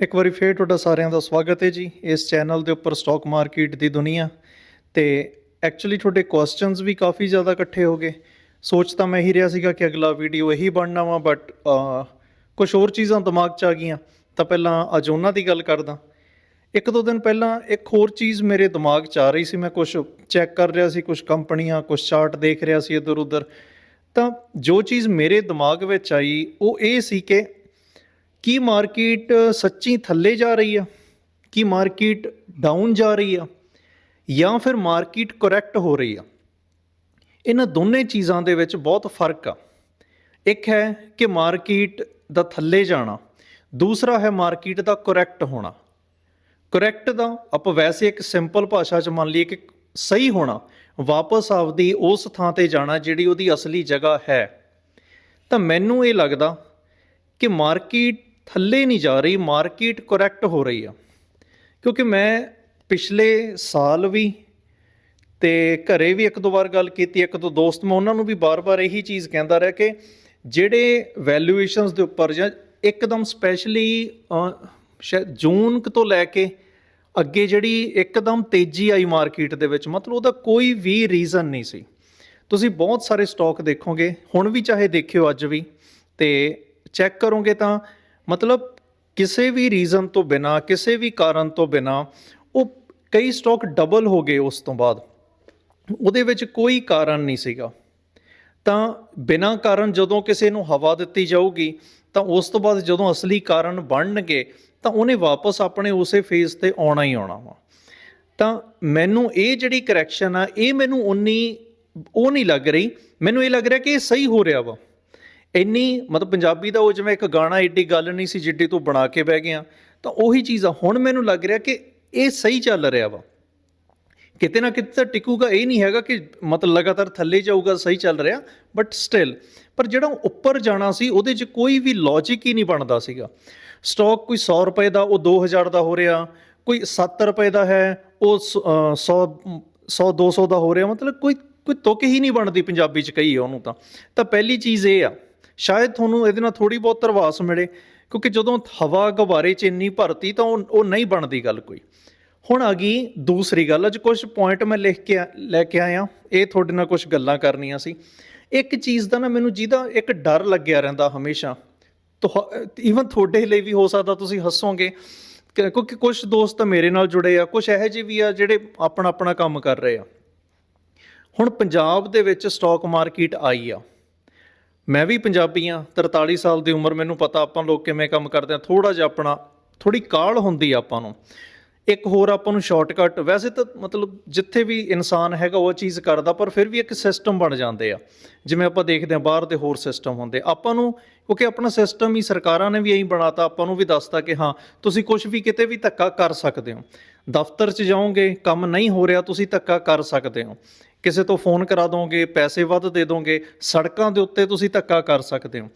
ਇੱਕ ਵਾਰੀ ਫੇਰ ਤੁਹਾਡਾ ਸਾਰਿਆਂ ਦਾ ਸਵਾਗਤ ਹੈ ਜੀ। ਇਸ ਚੈਨਲ ਦੇ ਉੱਪਰ ਸਟਾਕ ਮਾਰਕੀਟ ਦੀ ਦੁਨੀਆ। ਤੇ ਐਕਚੁਅਲੀ ਤੁਹਾਡੇ ਕੁਐਸਚਨਸ ਵੀ ਕਾਫੀ ਜ਼ਿਆਦਾ ਇਕੱਠੇ ਹੋ ਗਏ। ਸੋਚ ਤਾਂ ਮੈਂ ਹੀ ਰਿਹਾ ਸੀਗਾ ਕਿ ਅਗਲਾ ਵੀਡੀਓ ਇਹੀ ਬਣਨਾ ਵਾ ਬਟ ਕੁਝ ਹੋਰ ਚੀਜ਼ਾਂ ਦਿਮਾਗ 'ਚ ਆ ਗਈਆਂ। ਤਾਂ ਪਹਿਲਾਂ ਅੱਜ ਉਹਨਾਂ ਦੀ ਗੱਲ ਕਰਦਾ। ਇੱਕ ਦੋ ਦਿਨ ਪਹਿਲਾਂ ਇੱਕ ਹੋਰ ਚੀਜ਼ ਮੇਰੇ ਦਿਮਾਗ 'ਚ ਆ ਰਹੀ ਸੀ। ਮੈਂ ਕੁਝ ਚੈੱਕ ਕਰ ਰਿਹਾ ਸੀ ਕੁਝ ਕੰਪਨੀਆਂ ਕੁਝ ਚਾਰਟ ਦੇਖ ਰਿਹਾ ਸੀ ਇੱਧਰ ਉੱਧਰ ਤਾਂ ਜੋ ਚੀਜ਼ ਮੇਰੇ ਦਿਮਾਗ ਵਿੱਚ ਆਈ, ਉਹ ਇਹ ਸੀ ਕਿ ਕੀ ਮਾਰਕੀਟ ਸੱਚੀ ਥੱਲੇ ਜਾ ਰਹੀ ਆ? ਕੀ ਮਾਰਕੀਟ ਡਾਊਨ ਜਾ ਰਹੀ ਆ? ਜਾਂ ਫਿਰ ਮਾਰਕੀਟ ਕਰੈਕਟ ਹੋ ਰਹੀ ਆ? ਇਹਨਾਂ ਦੋਨੇ ਚੀਜ਼ਾਂ ਦੇ ਵਿੱਚ ਬਹੁਤ ਫ਼ਰਕ ਆ। ਇੱਕ ਹੈ ਕਿ ਮਾਰਕੀਟ ਦਾ ਥੱਲੇ ਜਾਣਾ, ਦੂਸਰਾ ਹੈ ਮਾਰਕੀਟ ਦਾ ਕਰੈਕਟ ਹੋਣਾ। ਕਰੈਕਟ ਦਾ ਆਪਾਂ ਵੈਸੇ ਇੱਕ ਸਿੰਪਲ ਭਾਸ਼ਾ 'ਚ ਮੰਨ ਲਈਏ ਕਿ ਸਹੀ ਹੋਣਾ, ਵਾਪਸ ਆਪਦੀ ਉਸ ਥਾਂ ਤੇ ਜਾਣਾ ਜਿਹੜੀ ਉਹਦੀ ਅਸਲੀ ਜਗ੍ਹਾ ਹੈ। ਤਾਂ ਮੈਨੂੰ ਇਹ ਲੱਗਦਾ ਕਿ ਮਾਰਕੀਟ ਥੱਲੇ ਨਹੀਂ ਜਾ ਰਹੀ, ਮਾਰਕੀਟ ਕਰੈਕਟ ਹੋ ਰਹੀ ਆ। ਕਿਉਂਕਿ ਮੈਂ ਪਿਛਲੇ ਸਾਲ ਵੀ ਤੇ ਘਰੇ ਵੀ ਇੱਕ ਦੋ ਵਾਰ ਗੱਲ ਕੀਤੀ, ਇੱਕ ਦੋ ਦੋਸਤ, ਮੈਂ ਉਹਨਾਂ ਨੂੰ ਵੀ ਬਾਰ-ਬਾਰ ਇਹੀ ਚੀਜ਼ ਕਹਿੰਦਾ ਰਿਹਾ ਕਿ ਜਿਹੜੇ ਵੈਲਿਊਏਸ਼ਨਸ ਦੇ ਉੱਪਰ ਜਾਂ ਇੱਕਦਮ ਸਪੈਸ਼ਲੀ ਸ਼ਾਇਦ ਜੂਨ ਕੁ ਤੋਂ ਲੈ ਕੇ ਅੱਗੇ ਜਿਹੜੀ ਇੱਕਦਮ ਤੇਜ਼ੀ ਆਈ ਮਾਰਕੀਟ ਦੇ ਵਿੱਚ, ਮਤਲਬ ਉਹਦਾ ਕੋਈ ਵੀ ਰੀਜ਼ਨ ਨਹੀਂ ਸੀ। ਤੁਸੀਂ ਬਹੁਤ ਸਾਰੇ ਸਟਾਕ ਦੇਖੋਗੇ, ਹੁਣ ਵੀ ਚਾਹੇ ਦੇਖਿਓ ਅੱਜ ਵੀ ਤੇ ਚੈੱਕ ਕਰੋਗੇ ਤਾਂ ਮਤਲਬ ਕਿਸੇ ਵੀ ਰੀਜ਼ਨ ਤੋਂ ਬਿਨਾ, ਕਿਸੇ ਵੀ ਕਾਰਨ ਤੋਂ ਬਿਨਾ, ਉਹ ਕਈ ਸਟਾਕ ਡਬਲ ਹੋ ਗਏ ਉਸ ਤੋਂ ਬਾਅਦ। ਉਹਦੇ ਵਿੱਚ ਕੋਈ ਕਾਰਨ ਨਹੀਂ ਸੀਗਾ। ਤਾਂ ਬਿਨਾਂ ਕਾਰਨ ਜਦੋਂ ਕਿਸੇ ਨੂੰ ਹਵਾ ਦਿੱਤੀ ਜਾਊਗੀ, ਤਾਂ ਉਸ ਤੋਂ ਬਾਅਦ ਜਦੋਂ ਅਸਲੀ ਕਾਰਨ ਬਣਨਗੇ, ਤਾਂ ਉਹਨੇ ਵਾਪਸ ਆਪਣੇ ਉਸੇ ਫੇਜ਼ ਤੇ ਆਉਣਾ ਹੀ ਆਉਣਾ ਵਾ। ਤਾਂ ਮੈਨੂੰ ਇਹ ਜਿਹੜੀ ਕਰੈਕਸ਼ਨ ਆ, ਇਹ ਮੈਨੂੰ ਉਨੀ ਉਹ ਨਹੀਂ ਲੱਗ ਰਹੀ। ਮੈਨੂੰ ਇਹ ਲੱਗ ਰਿਹਾ ਕਿ ਇਹ ਸਹੀ ਹੋ ਰਿਹਾ ਵਾ। ਇੰਨੀ ਮਤਲਬ ਪੰਜਾਬੀ ਦਾ ਉਹ ਜਿਵੇਂ ਇੱਕ ਗਾਣਾ ਏਡੀ ਗੱਲ ਨਹੀਂ ਸੀ ਜਿੱਡੀ ਤੋਂ ਬਣਾ ਕੇ ਬਹਿ ਗਿਆ, ਤਾਂ ਉਹੀ ਚੀਜ਼ ਆ। ਹੁਣ ਮੈਨੂੰ ਲੱਗ ਰਿਹਾ ਕਿ ਇਹ ਸਹੀ ਚੱਲ ਰਿਹਾ ਵਾ। ਕਿਤੇ ਨਾ ਕਿਤੇ ਤਾਂ ਟਿਕੂਗਾ, ਇਹ ਨਹੀਂ ਹੈਗਾ ਕਿ ਮਤਲਬ ਲਗਾਤਾਰ ਥੱਲੇ ਜਾਊਗਾ, ਸਹੀ ਚੱਲ ਰਿਹਾ ਬਟ ਸਟਿਲ ਪਰ ਜਿਹੜਾ ਉੱਪਰ ਜਾਣਾ ਸੀ, ਉਹਦੇ 'ਚ ਕੋਈ ਵੀ ਲੌਜੀਕ ਹੀ ਨਹੀਂ ਬਣਦਾ ਸੀਗਾ। ਸਟਾਕ ਕੋਈ 100 ਰੁਪਏ ਦਾ, ਉਹ 2000 ਦਾ ਹੋ ਰਿਹਾ। ਕੋਈ 7 ਰੁਪਏ ਦਾ ਹੈ, ਉਹ 100 100 200 ਦਾ ਹੋ ਰਿਹਾ। ਮਤਲਬ ਕੋਈ ਕੋਈ ਤੁਕ ਹੀ ਨਹੀਂ ਬਣਦੀ ਪੰਜਾਬੀ 'ਚ ਕਹੀ ਉਹਨੂੰ ਤਾਂ। ਤਾਂ ਪਹਿਲੀ ਚੀਜ਼ ਇਹ ਆ ਸ਼ਾਇਦ ਤੁਹਾਨੂੰ ਇਹਦੇ ਨਾਲ ਥੋੜੀ ਬਹੁਤ ਤਰਵਾਸ ਮਿਲੇ, ਕਿਉਂਕਿ ਜਦੋਂ ਹਵਾ ਗੁਬਾਰੇ 'ਚ ਇੰਨੀ ਭਰਤੀ ਤਾਂ ਉਹ ਨਹੀਂ ਬਣਦੀ ਗੱਲ ਕੋਈ। ਹੁਣ ਆ ਗਈ ਦੂਸਰੀ ਗੱਲ, ਅੱਜ ਕੁਝ ਪੁਆਇੰਟ ਮੈਂ ਲਿਖ ਕੇ ਆ- ਲੈ ਕੇ ਆਇਆ, ਇਹ ਤੁਹਾਡੇ ਨਾਲ ਕੁਝ ਗੱਲਾਂ ਕਰਨੀਆਂ ਸੀ। ਇੱਕ ਚੀਜ਼ ਦਾ ਨਾ ਮੈਨੂੰ ਜਿਹਦਾ ਇੱਕ ਡਰ ਲੱਗਿਆ ਰਹਿੰਦਾ ਹਮੇਸ਼ਾ। ਈਵਨ ਤੁਹਾਡੇ ਲਈ ਵੀ ਹੋ ਸਕਦਾ, ਤੁਸੀਂ ਹੱਸੋਗੇ ਕਿਉਂਕਿ ਕੁਝ ਦੋਸਤ ਮੇਰੇ ਨਾਲ ਜੁੜੇ ਆ ਕੁਝ ਇਹੋ ਜਿਹੇ ਵੀ ਆ ਜਿਹੜੇ ਆਪਣਾ ਆਪਣਾ ਕੰਮ ਕਰ ਰਹੇ ਆ। ਹੁਣ ਪੰਜਾਬ ਦੇ ਵਿੱਚ ਸਟਾਕ ਮਾਰਕੀਟ ਆਈ ਆ। ਮੈਂ ਵੀ ਪੰਜਾਬੀ ਆ 43 ਸਾਲ ਦੀ ਉਮਰ, ਮੈਨੂੰ ਪਤਾ ਆਪਾਂ ਲੋਕ ਕਿਵੇਂ ਕੰਮ ਕਰਦੇ ਆ ਥੋੜਾ ਜਿਹਾ ਆਪਣਾ ਥੋੜੀ ਕਾਲ ਹੁੰਦੀ ਆ ਆਪਾਂ ਨੂੰ। ਇੱਕ ਹੋਰ ਆਪਾਂ ਨੂੰ ਸ਼ਾਰਟਕਟ ਵੈਸੇ ਤਾਂ ਮਤਲਬ ਜਿੱਥੇ ਵੀ ਇਨਸਾਨ ਹੈਗਾ, ਉਹ ਚੀਜ਼ ਕਰਦਾ, ਪਰ ਫਿਰ ਵੀ ਇੱਕ ਸਿਸਟਮ ਬਣ ਜਾਂਦੇ ਆ। ਜਿਵੇਂ ਆਪਾਂ ਦੇਖਦੇ ਆ ਬਾਹਰ ਦੇ ਹੋਰ ਸਿਸਟਮ ਹੁੰਦੇ। ਆਪਾਂ ਨੂੰ, ਕਿਉਂਕਿ ਆਪਣਾ ਸਿਸਟਮ ਹੀ ਸਰਕਾਰਾਂ ਨੇ ਵੀ ਐਂ ਬਣਾਤਾ, ਆਪਾਂ ਨੂੰ ਵੀ ਦੱਸਤਾ ਕਿ ਹਾਂ, ਤੁਸੀਂ ਕੁਝ ਵੀ ਕਿਤੇ ਵੀ ਧੱਕਾ ਕਰ ਸਕਦੇ ਹੋ। ਦਫ਼ਤਰ 'ਚ ਜਾਓਗੇ, ਕੰਮ ਨਹੀਂ ਹੋ ਰਿਹਾ, ਤੁਸੀਂ ਧੱਕਾ ਕਰ ਸਕਦੇ ਹੋ। ਕਿਸੇ ਤੋਂ ਫੋਨ ਕਰਾ ਦੋਗੇ, ਪੈਸੇ ਵੱਧ ਦੇ ਦੋਗੇ, ਸੜਕਾਂ ਦੇ ਉੱਤੇ ਤੁਸੀਂ ਧੱਕਾ ਕਰ ਸਕਦੇ ਹੋ।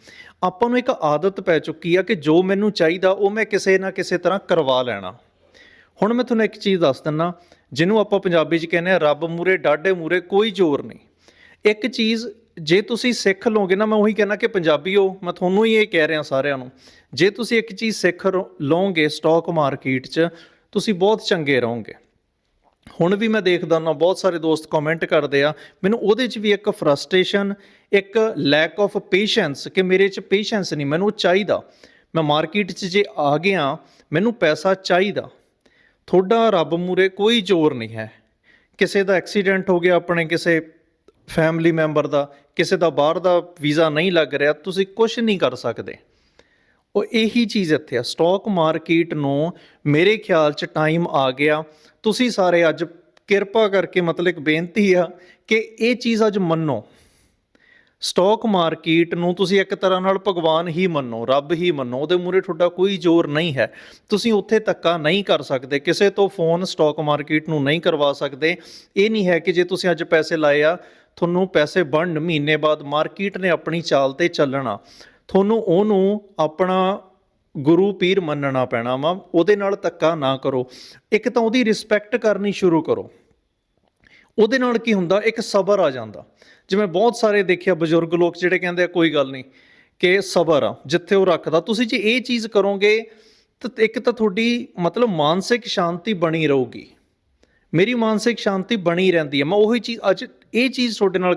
ਆਪਾਂ ਨੂੰ ਇੱਕ ਆਦਤ ਪੈ ਚੁੱਕੀ ਆ ਕਿ ਜੋ ਮੈਨੂੰ ਚਾਹੀਦਾ ਉਹ ਮੈਂ ਕਿਸੇ ਨਾ ਕਿਸੇ ਤਰ੍ਹਾਂ ਕਰਵਾ ਲੈਣਾ। ਹੁਣ ਮੈਂ ਤੁਹਾਨੂੰ ਇੱਕ ਚੀਜ਼ ਦੱਸ ਦਿੰਨਾ, ਜਿਹਨੂੰ ਆਪਾਂ ਪੰਜਾਬੀ 'ਚ ਕਹਿੰਦੇ ਆ, ਰੱਬ ਮੂਰੇ ਡਾਢੇ ਮੂਰੇ ਕੋਈ ਜ਼ੋਰ ਨਹੀਂ। ਇੱਕ ਚੀਜ਼, ਜੇ ਤੁਸੀਂ ਸਿੱਖ ਲਓਗੇ ਨਾ, ਮੈਂ ਉਹੀ ਕਹਿਣਾ ਕਿ ਪੰਜਾਬੀਓ ਮੈਂ ਤੁਹਾਨੂੰ ਹੀ ਇਹ ਕਹਿ ਰਿਹਾ ਸਾਰਿਆਂ ਨੂੰ। ਜੇ ਤੁਸੀਂ ਇੱਕ ਚੀਜ਼ ਸਿੱਖ ਰੋ- ਲਓਗੇ ਸਟਾਕ ਮਾਰਕੀਟ 'ਚ, ਤੁਸੀਂ ਬਹੁਤ ਚੰਗੇ ਰਹੋਗੇ। ਹੁਣ ਵੀ ਮੈਂ ਦੇਖਦਾ ਨਾ ਬਹੁਤ ਸਾਰੇ ਦੋਸਤ ਕਮੈਂਟ ਕਰਦੇ ਆ, ਮੈਨੂੰ ਉਹਦੇ 'ਚ ਵੀ ਇੱਕ ਫਰਸਟ੍ਰੇਸ਼ਨ ਇੱਕ ਲੈਕ ਆਫ ਪੇਸ਼ੈਂਸ ਕਿ ਮੇਰੇ 'ਚ ਪੇਸ਼ੈਂਸ ਨਹੀਂ, ਮੈਨੂੰ ਚਾਹੀਦਾ। ਮੈਂ ਮਾਰਕੀਟ 'ਚ ਜੇ ਆ ਗਿਆ, ਮੈਨੂੰ ਪੈਸਾ ਚਾਹੀਦਾ। ਤੁਹਾਡਾ ਰੱਬ ਮੂਰੇ ਕੋਈ ਜ਼ੋਰ ਨਹੀਂ ਹੈ। ਕਿਸੇ ਦਾ ਐਕਸੀਡੈਂਟ ਹੋ ਗਿਆ ਆਪਣੇ ਕਿਸੇ ਫੈਮਿਲੀ ਮੈਂਬਰ ਦਾ, ਕਿਸੇ ਦਾ ਬਾਹਰ ਦਾ ਵੀਜ਼ਾ ਨਹੀਂ ਲੱਗ ਰਿਹਾ, ਤੁਸੀਂ ਕੁਝ ਨਹੀਂ ਕਰ ਸਕਦੇ। ਉਹ ਇਹੀ ਚੀਜ਼ ਇੱਥੇ ਆ। ਸਟਾਕ ਮਾਰਕੀਟ ਨੂੰ ਮੇਰੇ ਖਿਆਲ 'ਚ ਟਾਈਮ ਆ ਗਿਆ। ਤੁਸੀਂ ਸਾਰੇ ਅੱਜ ਕਿਰਪਾ ਕਰਕੇ ਮਤਲਬ ਇੱਕ ਬੇਨਤੀ ਆ ਕਿ ਇਹ ਚੀਜ਼ ਅੱਜ ਮੰਨੋ। ਸਟਾਕ ਮਾਰਕੀਟ ਨੂੰ ਤੁਸੀਂ ਇੱਕ ਤਰ੍ਹਾਂ ਨਾਲ ਭਗਵਾਨ ਹੀ ਮੰਨੋ, ਰੱਬ ਹੀ ਮੰਨੋ, ਉਹਦੇ ਮੂਰੇ ਤੁਹਾਡਾ ਕੋਈ ਜ਼ੋਰ ਨਹੀਂ ਹੈ। ਤੁਸੀਂ ਉੱਥੇ ਧੱਕਾ ਨਹੀਂ ਕਰ ਸਕਦੇ, ਕਿਸੇ ਤੋਂ ਫੋਨ ਸਟਾਕ ਮਾਰਕੀਟ ਨੂੰ ਨਹੀਂ ਕਰਵਾ ਸਕਦੇ। ਇਹ ਨਹੀਂ ਹੈ ਕਿ ਜੇ ਤੁਸੀਂ ਅੱਜ ਪੈਸੇ ਲਾਏ ਆ, ਤੁਹਾਨੂੰ ਪੈਸੇ ਬਣਨ ਮਹੀਨੇ ਬਾਅਦ ਮਾਰਕੀਟ ਨੇ ਆਪਣੀ ਚਾਲ ਤੇ ਚੱਲਣਾ। ਤੁਹਾਨੂੰ ਉਹਨੂੰ ਆਪਣਾ ਗੁਰੂ ਪੀਰ ਮੰਨਣਾ ਪੈਣਾ ਵਾ, ਉਹਦੇ ਨਾਲ ਧੱਕਾ ਨਾ ਕਰੋ। ਇੱਕ ਤਾਂ ਉਹਦੀ ਰਿਸਪੈਕਟ ਕਰਨੀ ਸ਼ੁਰੂ ਕਰੋ। ਉਹਦੇ ਨਾਲ ਕੀ ਹੁੰਦਾ, ਇੱਕ ਸਬਰ ਆ ਜਾਂਦਾ। ਜਿਵੇਂ ਬਹੁਤ ਸਾਰੇ ਦੇਖਿਆ, ਬਜ਼ੁਰਗ ਲੋਕ ਜਿਹੜੇ ਕਹਿੰਦੇ ਆ, ਕੋਈ ਗੱਲ ਨਹੀਂ, ਕਿ ਸਬਰ ਆ, ਜਿੱਥੇ ਉਹ ਰੱਖਦਾ। ਤੁਸੀਂ ਜੇ ਇਹ ਚੀਜ਼ ਕਰੋਗੇ, ਤਾਂ ਇੱਕ ਤਾਂ ਤੁਹਾਡੀ ਮਤਲਬ ਮਾਨਸਿਕ ਸ਼ਾਂਤੀ ਬਣੀ ਰਹੂਗੀ। ਮੇਰੀ ਮਾਨਸਿਕ ਸ਼ਾਂਤੀ ਬਣੀ ਰਹਿੰਦੀ ਹੈ। ਮੈਂ ਉਹੀ ਚੀਜ਼ ਅੱਜ ਇਹ ਚੀਜ਼ ਤੁਹਾਡੇ ਨਾਲ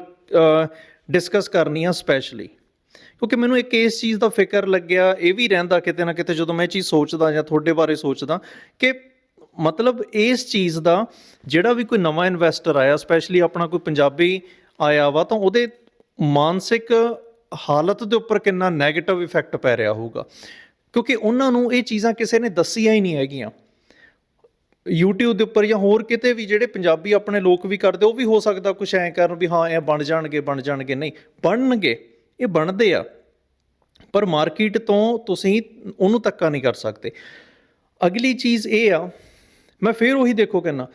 ਡਿਸਕਸ ਕਰਨੀ ਆ ਸਪੈਸ਼ਲੀ ਕਿਉਂਕਿ ਮੈਨੂੰ ਇੱਕ ਇਸ ਚੀਜ਼ ਦਾ ਫਿਕਰ ਲੱਗਿਆ, ਇਹ ਵੀ ਰਹਿੰਦਾ ਕਿਤੇ ਨਾ ਕਿਤੇ ਜਦੋਂ ਮੈਂ ਇਹ ਚੀਜ਼ ਸੋਚਦਾ ਜਾਂ ਤੁਹਾਡੇ ਬਾਰੇ ਸੋਚਦਾ ਕਿ ਮਤਲਬ ਇਸ ਚੀਜ਼ ਦਾ ਜਿਹੜਾ ਵੀ ਕੋਈ ਨਵਾਂ ਇਨਵੈਸਟਰ ਆਇਆ ਸਪੈਸ਼ਲੀ ਆਪਣਾ ਕੋਈ ਪੰਜਾਬੀ ਆਇਆ ਵਾ, ਤਾਂ ਉਹਦੇ ਮਾਨਸਿਕ ਹਾਲਤ ਦੇ ਉੱਪਰ ਕਿੰਨਾ 네ਗੇਟਿਵ ਇਫੈਕਟ ਪੈ ਰਿਹਾ ਹੋਊਗਾ। ਕਿਉਂਕਿ ਉਹਨਾਂ ਨੂੰ ਇਹ ਚੀਜ਼ਾਂ ਕਿਸੇ ਨੇ ਦੱਸੀਆਂ ਹੀ ਨਹੀਂ ਹੈਗੀਆਂ। YouTube ਦੇ ਉੱਪਰ ਜਾਂ ਹੋਰ ਕਿਤੇ ਵੀ ਜਿਹੜੇ ਪੰਜਾਬੀ ਆਪਣੇ ਲੋਕ ਵੀ ਕਰਦੇ, ਉਹ ਵੀ ਹੋ ਸਕਦਾ ਕੁਝ ਐਂ ਕਰਨ ਵੀ ਹਾਂ, ਇਹ ਬਣ ਜਾਣਗੇ ਬਣ ਜਾਣਗੇ, ਨਹੀਂ, ਬਣਨਗੇ। ਇਹ ਬਣਦੇ ਆ, ਪਰ ਮਾਰਕੀਟ ਤੋਂ ਤੁਸੀਂ ਉਹਨੂੰ ਧੱਕਾ ਨਹੀਂ ਕਰ ਸਕਦੇ। ਅਗਲੀ ਚੀਜ਼ ਇਹ ਆ, ਮੈਂ ਫਿਰ ਉਹੀ ਦੇਖੋ ਕਹਿੰਨਾ